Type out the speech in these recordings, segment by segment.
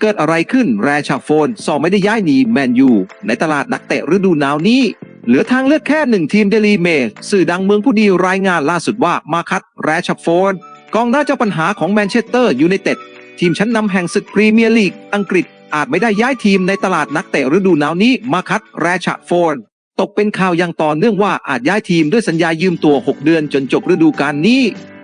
เกิดอะไรขึ้นแรชาโฟนสอไม่ได้ย้ายหนีแมนยู ในตลาดนักเตะฤดูหนาวนี้ เหลือทางเลือกแค่หนึ่งทีมเดลีเมสื่อดังเมืองผู้ดีรายงานล่าสุดว่ามาคัตแรชาโฟนกองหน้าเจ้าปัญหาของแมนเชสเตอร์ยูไนเต็ดทีมชั้นนำแห่งศึกพรีเมียร์ลีก อังกฤษอาจไม่ได้ย้ายทีมในตลาดนักเตะฤดูหนาวนี้มาคัตแรชาโฟนตกเป็นข่าวอย่างต่อเนื่องว่าอาจย้ายทีมด้วยสัญญายืมตัว 6 เดือนจนจบฤดูกาลนี้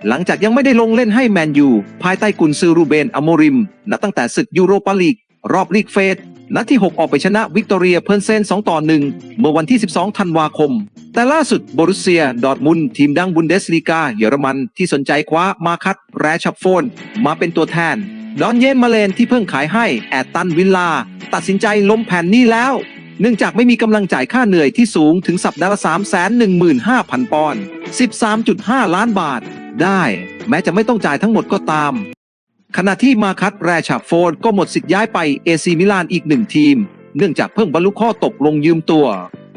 หลังจากยังไม่ได้ลงเล่นให้แมนยู ภายใต้กุนซือรูเบนอโมริม นับตั้งแต่ศึกยูโรปาลีก รอบลีกเฟสนัดที่ 6 ออกไปชนะวิกตอเรียเพิร์นเซน 2 ต่อ 1 เมื่อวันที่ 12 ธันวาคม แต่ล่าสุดบรุสเซีย ดอร์ทมุนทีมดังบุนเดสลีกาเยอรมันที่สนใจคว้ามาคัตแรชับโฟน มาเป็นตัวแทน ดอนเยนมาเลนที่เพิ่งขายให้แอตตันวิลลา ตัดสินใจล้มแผ่นนี้แล้ว เนื่องจากไม่มีกำลังจ่ายค่าเหนื่อยที่สูงถึงสัปดาห์ละ 3 1 5 0 0 0 ปอนด์ 13.5 ล้านบาท ได้ แม้จะไม่ต้องจ่ายทั้งหมดก็ตาม ขณะที่มาคัตแรชาโฟนก็หมดสิทธิ์ย้ายไปเอซีมิลานอีกหนึ่งทีม เนื่องจากเพิ่งบรรลุข้อตกลงยืมตัว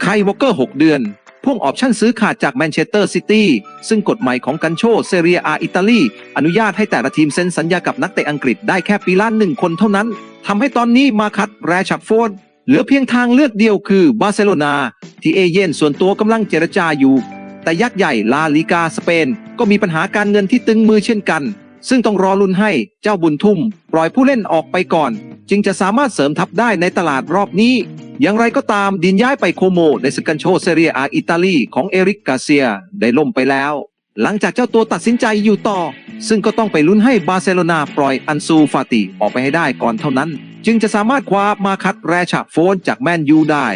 ไควอเกอร์ 6 เดือนพ่วงออปชั่นซื้อขาดจากแมนเชสเตอร์ซิตี้ซึ่งกฎหมายของกันโชเซเรียอาอิตาลี อนุญาตให้แต่ละทีมเซ็นสัญญากับนักเตะอังกฤษได้แค่ปีละหนึ่งคนเท่านั้นทำให้ตอนนี้มาคัตแรชับโฟนเหลือเพียงทางเลือกเดียวคือบาร์เซโลนาที่เอเย่นส่วนตัวกำลังเจรจาอยู่ แต่ยักษ์ใหญ่ลาลิกาสเปน ก็มีปัญหาการเงินที่ตึงมือเช่นกัน ซึ่งต้องรอลุ้นให้เจ้าบุญทุ่ม ปล่อยผู้เล่นออกไปก่อน จึงจะสามารถเสริมทัพได้ในตลาดรอบนี้ อย่างไรก็ตามดินย้ายไปโคโมในสกันโชเซเรียอาอิตาลีของเอริกกาเซียได้ล่มไปแล้ว หลังจากเจ้าตัวตัดสินใจอยู่ต่อ ซึ่งก็ต้องไปลุ้นให้บาร์เซโลนาปล่อยอันซูฟาติออกไปให้ได้ก่อนเท่านั้น จึงจะสามารถคว้ามาคัดแรชาโฟนจากแมนยูได้